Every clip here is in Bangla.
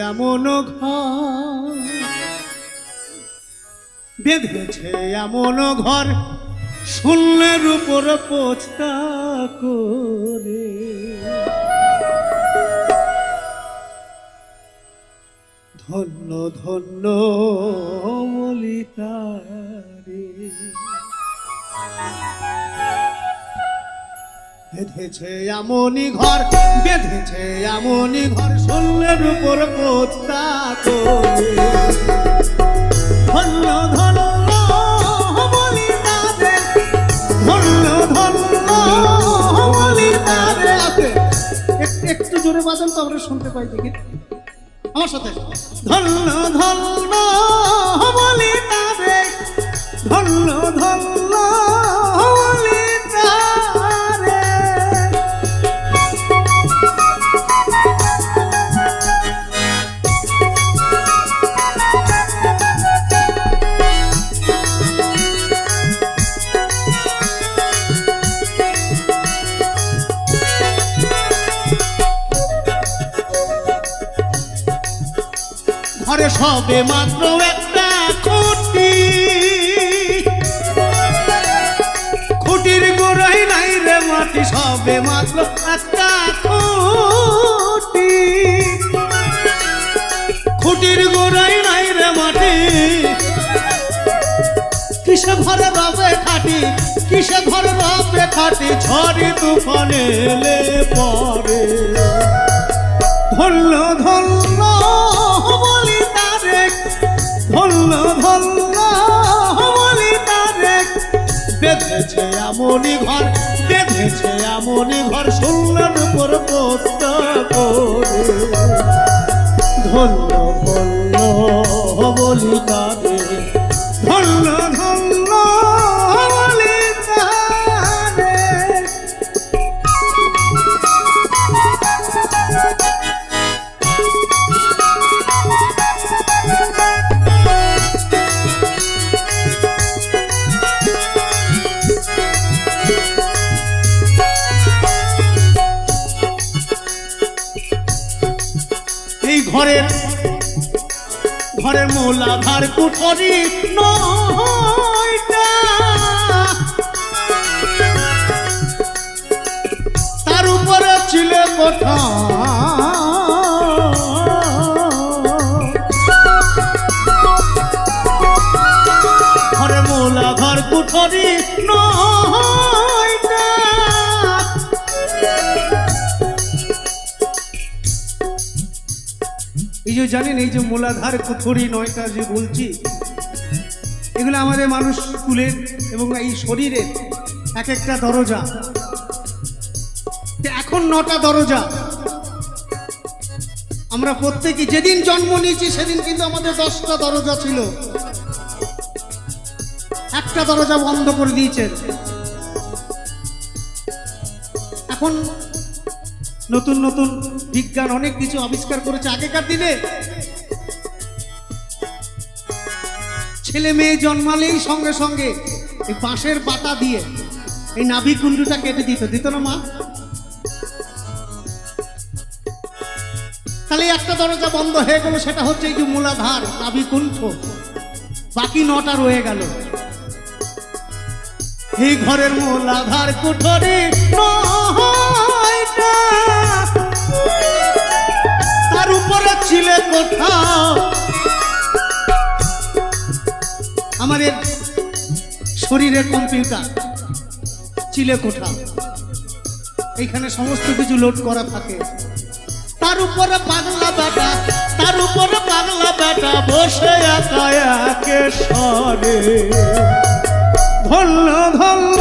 এমন ঘর? বেঁধেছে এমন ঘর শূন্যের উপর পোচতা করে। ধন্য ধন্য বেঁধেছে এমনই ঘর, বেঁধেছে এমনই ঘর উপর ধন্য একটু জোরে বাজান তো, আমরা শুনতে পাই, দেখি। আমার সাথে ধন্য ধন্য ধন্য ধন্য সবে মাত্র একটা খুঁটি। খুঁটির গোড়াই নাই রে মাটি, সবে মাত্র একটা খুঁটি। খুঁটির গোড়াই নাই রে মাটি। কিসে ঘরে রবে খাটি, কিসে ঘরে রবে খাটি, ঝড়ি তুফানে এলে পরে। ধন্য ধন্য এমনই ঘর বেঁধেছে এমনই ঘর শূন্যের উপর ধন্য এই ঘরের ঘরের মূলাধার কুঠরি তার উপরে ছিল কোঠা ঘরে মূলাধার কুঠরি নয়টা যে জানেন এই যে মূলাধার কুঠুরি নয়টা যে বলছি, এগুলো আমাদের মানুষ কুলের এবং এই শরীরের এক একটা দরজা। এখন নটা দরজা। আমরা প্রত্যেকে যেদিন জন্ম নিয়েছি সেদিন কিন্তু আমাদের দশটা দরজা ছিল। একটা দরজা বন্ধ করে দিয়েছেন। এখন নতুন নতুন বিজ্ঞান অনেক কিছু আবিষ্কার করেছে আগেকার দিনে। ছেলে মেয়ে জন্মালেই সঙ্গে সঙ্গে এই বাঁশের পাতা দিয়ে এই নাভি কুণ্ডুটা কেটে দিত। দিত না মা? তাহলে একটা দরজা বন্ধ হয়ে গেল, সেটা হচ্ছে এই যে মূলাধার, নাভি কুণ্ঠ। বাকি নটা রয়ে গেল। এই ঘরের মূলাধার কুঠরি কোথাও আমাদের শরীরের কম্পিউটার চিলে কোঠা। এইখানে সমস্ত কিছু লোড করা থাকে। তার উপরে পাগলা বেটা, তার উপরে পাগলা বেটা বসে একা একে সরে। ধন্য ধন্য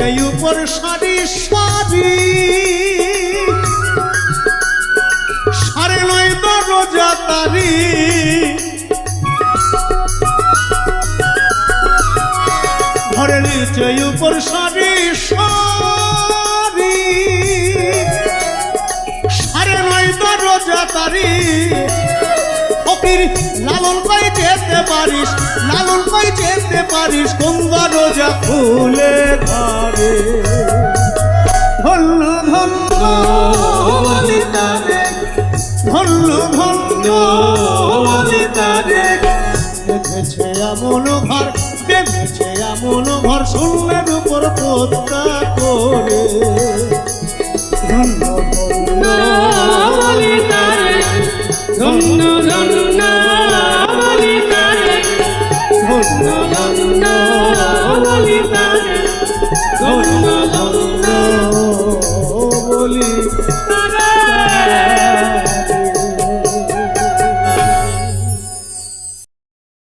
নিচে উপর সারি সারি। দরজা তারি। ঘরের নিচে উপর সারি সারি। সাড়ে নয় দরজা তারি। ফকির লালন পারিস লালন পাই চেতে পারিস গঙ্গা রোজা ফুলে ঘরে ধন্য ধন্য বলিতা রে এমন ঘর দেখেছে এমন ঘর উপর করে। 然后我们